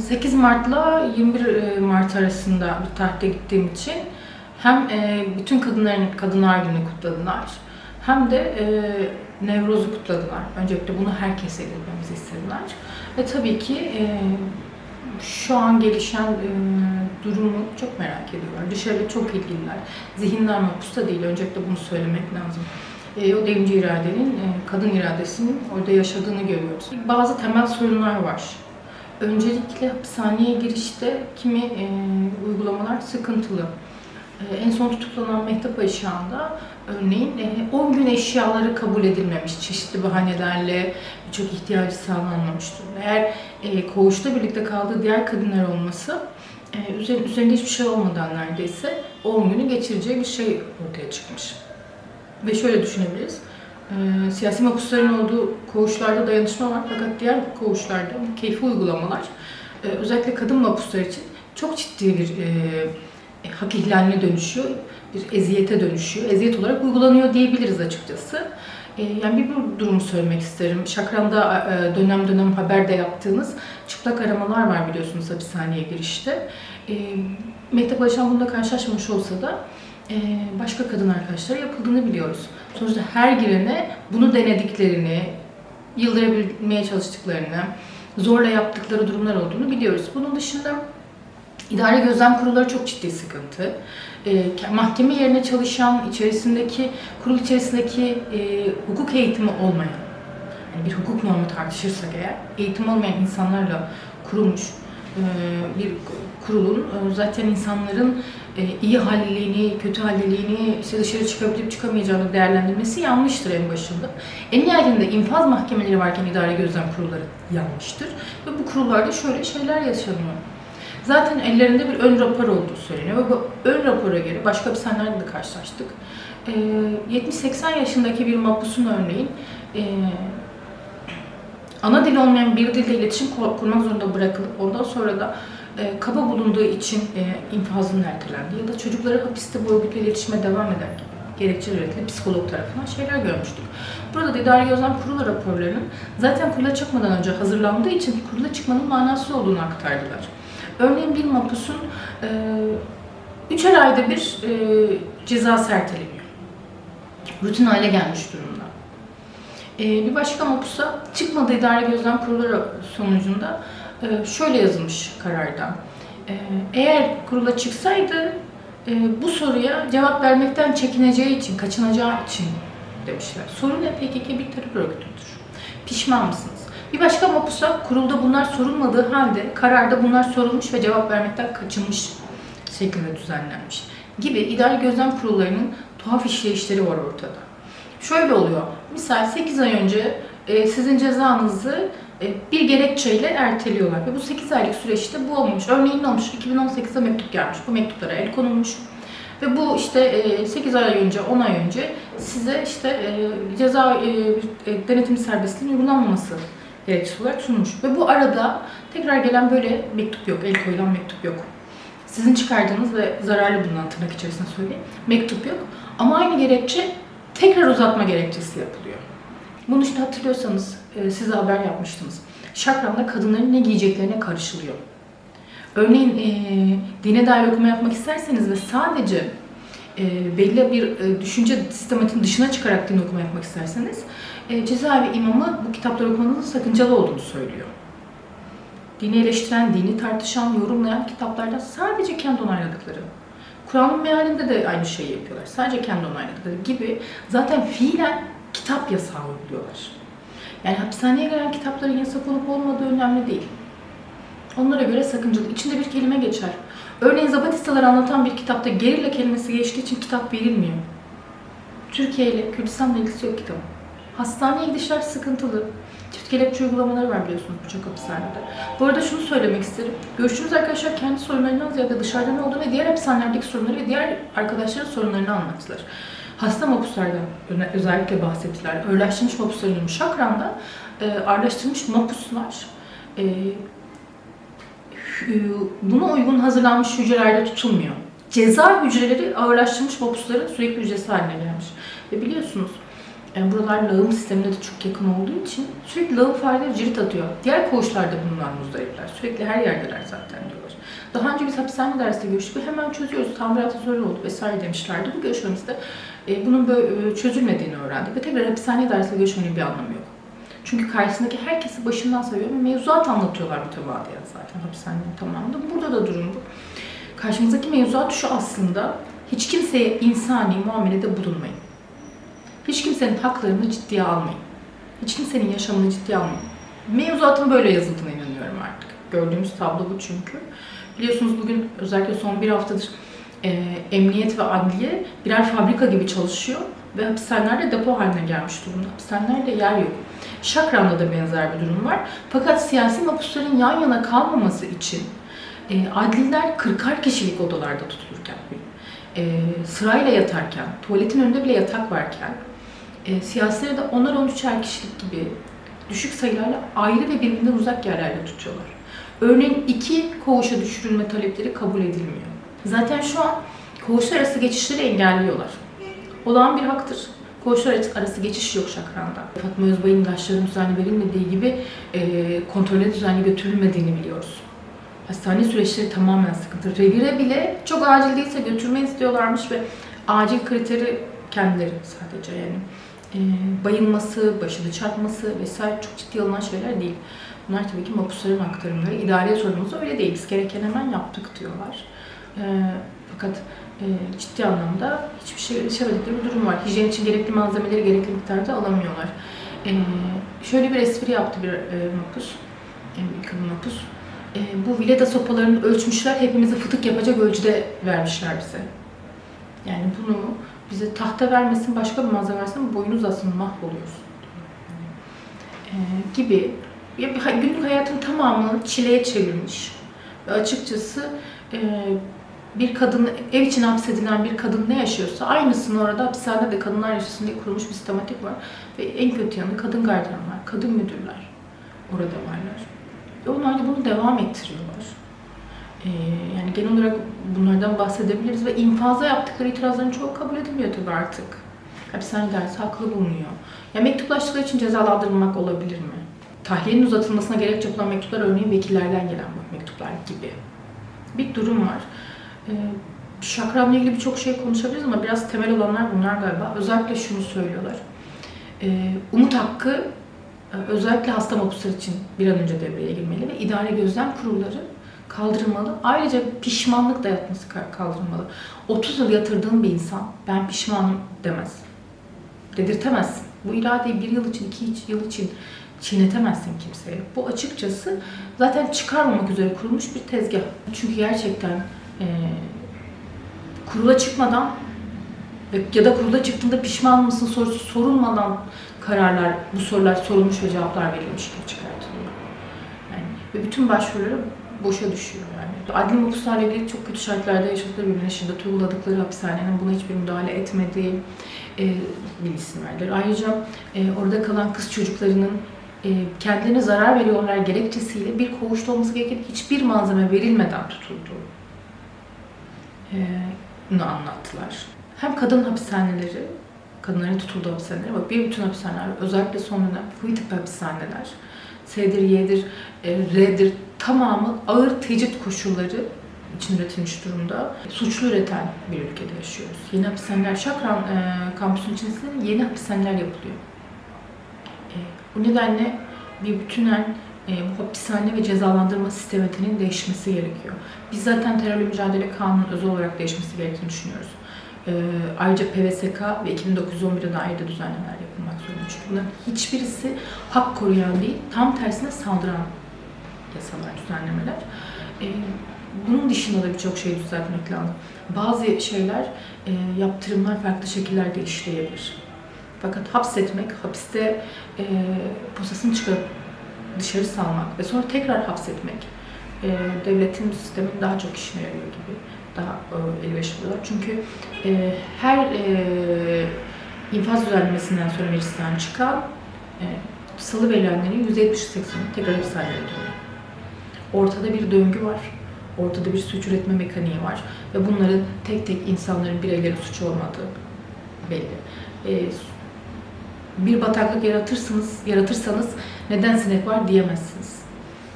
8 Mart'la 21 Mart arasında bir tarihte gittiğim için hem e, bütün kadınların Kadınlar Günü kutladılar hem de e, Nevroz'u kutladılar. Öncelikle bunu herkese iletmemizi istediler. Ve tabii ki e, şu an gelişen e, durumu çok merak ediyorlar. Dışarıda çok ilgililer. Zihinler mapusta değil. Öncelikle bunu söylemek lazım. E, o devrimci iradenin, e, kadın iradesinin orada yaşadığını görüyoruz. Bazı temel sorunlar var. Öncelikle hapishaneye girişte kimi e, uygulamalar sıkıntılı. E, en son tutuklanan Mehtap Ayşan'da örneğin e, 10 gün eşyaları kabul edilmemiş çeşitli bahanelerle birçok ihtiyacı sağlanmamıştır. Eğer e, koğuşta birlikte kaldığı diğer kadınlar olması e, üzerinde, üzerinde hiçbir şey olmadan neredeyse 10 günü geçireceği bir şey ortaya çıkmış. Ve şöyle düşünebiliriz. E, siyasi mahpusların olduğu koğuşlarda dayanışma var fakat diğer koğuşlarda keyfi uygulamalar e, özellikle kadın mahpuslar için çok ciddi bir e, e, hak ihlaline dönüşüyor, bir eziyete dönüşüyor. Eziyet olarak uygulanıyor diyebiliriz açıkçası. E, yani bir bu durumu söylemek isterim. Şakran'da e, dönem dönem haberde yaptığınız çıplak aramalar var biliyorsunuz hapishaneye girişte. E, Mehtap Alişan bununla karşılaşmamış olsa da başka kadın arkadaşlara yapıldığını biliyoruz. Sonuçta her girene bunu denediklerini, yıldırabilmeye çalıştıklarını, zorla yaptıkları durumlar olduğunu biliyoruz. Bunun dışında İdare gözlem kurulları çok ciddi sıkıntı. E, mahkeme yerine çalışan, içerisindeki kurul içerisindeki e, hukuk eğitimi olmayan, yani bir hukuk normu tartışırsak eğer, eğitim olmayan insanlarla kurulmuş e, bir kurulun e, zaten insanların iyi halliliğini, kötü halliliğini, işte dışarı çıkabilip çıkamayacağını değerlendirmesi yanlıştır en başında. En nihayetinde infaz mahkemeleri varken idare gözlem kurulları yanlıştır. Ve bu kurullarda şöyle şeyler yaşanıyor. Zaten ellerinde bir ön rapor olduğu söyleniyor ve bu ön rapora göre başka bir de karşılaştık. Ee, 70-80 yaşındaki bir mahpusun örneğin e, ana dili olmayan bir dilde iletişim kur- kurmak zorunda bırakılıp ondan sonra da e, kaba bulunduğu için e, infazının ertelendiği ya da çocukları hapiste bu örgütle iletişime devam eder gibi gerekçe üretili psikolog tarafından şeyler görmüştük. Burada da idari gözlem kurulu raporlarının zaten kurula çıkmadan önce hazırlandığı için kurula çıkmanın manası olduğunu aktardılar. Örneğin bir mapusun 3 ayda bir e, cezası erteleniyor. Rutin hale gelmiş durumda. E, bir başka mapusa çıkmadığı idare gözlem kurulu sonucunda e, şöyle yazılmış kararda. E, eğer kurula çıksaydı e, bu soruya cevap vermekten çekineceği için, kaçınacağı için demişler. Sorun ne? PKK bir terör örgütüdür. Pişman mısınız? Bir başka mapusa kurulda bunlar sorulmadığı halde kararda bunlar sorulmuş ve cevap vermekten kaçınmış şeklinde düzenlenmiş. Gibi idari gözlem kurullarının tuhaf işleyişleri var ortada. Şöyle oluyor. Misal 8 ay önce e, sizin cezanızı bir gerekçeyle erteliyorlar. Ve bu 8 aylık süreçte bu olmuş. Örneğin ne olmuş? 2018'de mektup gelmiş. Bu mektuplara el konulmuş. Ve bu işte e, 8 ay önce, 10 ay önce size işte e, ceza e, e, denetim serbestliğinin uygulanmaması gerekçesi olarak sunmuş. Ve bu arada tekrar gelen böyle mektup yok, el koyulan mektup yok. Sizin çıkardığınız ve zararlı bulunan tırnak içerisinde söyleyeyim, mektup yok. Ama aynı gerekçe tekrar uzatma gerekçesi yapılıyor. Bunu işte hatırlıyorsanız e, size haber yapmıştınız. Şakram'da kadınların ne giyeceklerine karışılıyor. Örneğin e, dine dair okuma yapmak isterseniz ve sadece e, belli bir e, düşünce sistematiğinin dışına çıkarak din okuma yapmak isterseniz e, cezaevi imamı bu kitapları okumanızın sakıncalı olduğunu söylüyor. Dini eleştiren, dini tartışan, yorumlayan kitaplarda sadece kendi onayladıkları. Kur'an'ın mealinde de aynı şeyi yapıyorlar. Sadece kendi onayladıkları gibi zaten fiilen kitap yasağı uyguluyorlar. Yani hapishaneye gelen kitapların yasak olup olmadığı önemli değil. Onlara göre sakıncalı. İçinde bir kelime geçer. Örneğin Zabatistaları anlatan bir kitapta gerilla kelimesi geçtiği için kitap verilmiyor. Türkiye ile Kürdistan'la ilgisi yok kitabın. Hastaneye gidişler sıkıntılı. Çift kelepçe uygulamaları var biliyorsunuz birçok hapishanede. Bu arada şunu söylemek isterim. Görüştüğümüz arkadaşlar kendi sorunlarından ziyade dışarıda ne olduğunu ve diğer hapishanelerdeki sorunları ve diğer arkadaşların sorunlarını anlattılar. Hasta mapuslardan özellikle bahsettiler. Ağırlaştırılmış mapusların Şakran'da e, ağırlaştırılmış mapuslar e, buna uygun hazırlanmış hücrelerde tutulmuyor. Ceza hücreleri ağırlaştırılmış mapusların sürekli hücresi haline gelmiş. Ve biliyorsunuz Yani buralar lağım sistemine de çok yakın olduğu için sürekli lağım fareleri cirit atıyor. Diğer koğuşlarda bundan muzdaripler. Sürekli her yerdeler zaten diyorlar. Daha önce biz hapishane dersinde görüştük ve hemen çözüyoruz. Tamiratı zor oldu vesaire demişlerdi. Bu görüşmemizde e, bunun böyle çözülmediğini öğrendik ve tekrar hapishane dersinde görüşmenin bir anlamı yok. Çünkü karşısındaki herkesi başından sayıyor ve mevzuat anlatıyorlar mütemadiyen zaten hapishanenin tamamında. Burada da durum bu. Karşımızdaki mevzuat şu aslında, hiç kimseye insani muamelede bulunmayın. Hiç kimsenin haklarını ciddiye almayın. Hiç kimsenin yaşamını ciddiye almayın. Mevzuatın böyle yazıldığına inanıyorum artık. Gördüğümüz tablo bu çünkü. Biliyorsunuz bugün özellikle son bir haftadır e, emniyet ve adliye birer fabrika gibi çalışıyor ve hapishaneler de depo haline gelmiş durumda. Hapishanelerde yer yok. Şakran'da da benzer bir durum var. Fakat siyasi mahpusların yan yana kalmaması için e, adliler 40'ar kişilik odalarda tutulurken, e, sırayla yatarken, tuvaletin önünde bile yatak varken, e, siyasileri de 10'ar 13'er kişilik gibi düşük sayılarla ayrı ve birbirinden uzak yerlerde tutuyorlar. Örneğin iki koğuşa düşürülme talepleri kabul edilmiyor. Zaten şu an koğuşlar arası geçişleri engelliyorlar. Olağan bir haktır. Koğuşlar arası geçiş yok Şakran'da. Fatma Özbay'ın ilaçların düzenli verilmediği gibi e, kontrole düzenli götürülmediğini biliyoruz. Hastane süreçleri tamamen sıkıntı. Revire bile çok acil değilse götürme istiyorlarmış ve acil kriteri kendileri sadece yani. E, bayılması, başını çarpması vesaire çok ciddi alınan şeyler değil. Bunlar tabii ki mapusların aktarımları. İdare sorunumuz öyle değil. Biz gereken hemen yaptık diyorlar. E, fakat e, ciddi anlamda hiçbir şey erişemedikleri bir durum var. Hijyen için gerekli malzemeleri gerekli miktarda alamıyorlar. E, şöyle bir espri yaptı bir e, mapus, e, kadın mapus. E, bu vileda sopalarını ölçmüşler, hepimizi fıtık yapacak ölçüde vermişler bize. Yani bunu bize tahta vermesin, başka bir malzeme versin, boyunuz aslında mahvoluyorsun. E, gibi ya, günlük hayatın tamamını çileye çevirmiş. Ve açıkçası e, bir kadın, ev için hapsedilen bir kadın ne yaşıyorsa aynısını orada hapishanede de kadınlar yaşasın diye kurulmuş bir sistematik var. Ve en kötü yanı kadın gardiyanlar, kadın müdürler orada varlar. Ve onlar da bunu devam ettiriyorlar. Ee, yani genel olarak bunlardan bahsedebiliriz ve infaza yaptıkları itirazların çoğu kabul edilmiyor tabii artık. Hapishane dersi haklı bulunuyor. Ya mektuplaştıkları için cezalandırılmak olabilir mi? Tahliyenin uzatılmasına gerekçe yapılan mektuplar örneğin vekillerden gelen bu mektuplar gibi. Bir durum var. Ee, Şakram'la ilgili birçok şey konuşabiliriz ama biraz temel olanlar bunlar galiba. Özellikle şunu söylüyorlar. Ee, umut hakkı e, özellikle hasta mahpuslar için bir an önce devreye girmeli ve idare gözlem kurulları kaldırılmalı. Ayrıca pişmanlık dayatması ka- kaldırılmalı. 30 yıl yatırdığın bir insan ben pişmanım demez. Dedirtemezsin. Bu iradeyi bir yıl için, iki yıl için çiğnetemezsin kimseye. Bu açıkçası zaten çıkarmamak üzere kurulmuş bir tezgah. Çünkü gerçekten e, kurula çıkmadan ya da kurula çıktığında pişman mısın sorusu sorulmadan kararlar, bu sorular sorulmuş ve cevaplar verilmiş gibi çıkartılıyor. Yani ve bütün başvuruları boşa düşüyor yani. Adli mahpuslarla ilgili çok kötü şartlarda yaşadıkları birbirine şiddet uyguladıkları hapishanenin buna hiçbir müdahale etmediği e, bilgisini verdiler. Ayrıca e, orada kalan kız çocuklarının e, kendilerine zarar veriyorlar gerekçesiyle bir koğuşta olması gereken hiçbir malzeme verilmeden tutulduğu bunu anlattılar. Hem kadın hapishaneleri, kadınların tutulduğu hapishaneler, bak bir bütün hapishaneler, özellikle son dönem kıyı tipi hapishaneler, S'dir, Y'dir, e, R'dir tamamı ağır tecrit koşulları için üretilmiş durumda. Suçlu üreten bir ülkede yaşıyoruz. Yeni hapishaneler, Şakran e, kampüsünün içerisinde yeni hapishaneler yapılıyor. E, bu nedenle bir bütünen e, bu hapishane ve cezalandırma sistemetinin değişmesi gerekiyor. Biz zaten terörle mücadele kanunun özel olarak değişmesi gerektiğini düşünüyoruz. E, ayrıca PVSK ve 2911'e dair de düzenlemeler yapılmak zorunda. Çünkü bunların hiçbirisi hak koruyan değil, tam tersine saldıran yasalar, düzenlemeler. E, bunun dışında da birçok şey düzeltmek lazım. Bazı şeyler, e, yaptırımlar farklı şekillerde işleyebilir. Fakat hapsetmek, hapiste e, posasını çıkarıp dışarı salmak ve sonra tekrar hapsetmek e, devletin sistemin daha çok işine yarıyor gibi. Daha e. Çünkü e, her e, infaz düzenlemesinden sonra meclisten çıkan e, salı verilenlerin %70-80'i tekrar hapishaneye dönüyor. Ortada bir döngü var. Ortada bir suç üretme mekaniği var. Ve bunların tek tek insanların bireylerin suçu olmadığı belli. E, bir bataklık yaratırsınız, yaratırsanız neden sinek var diyemezsiniz.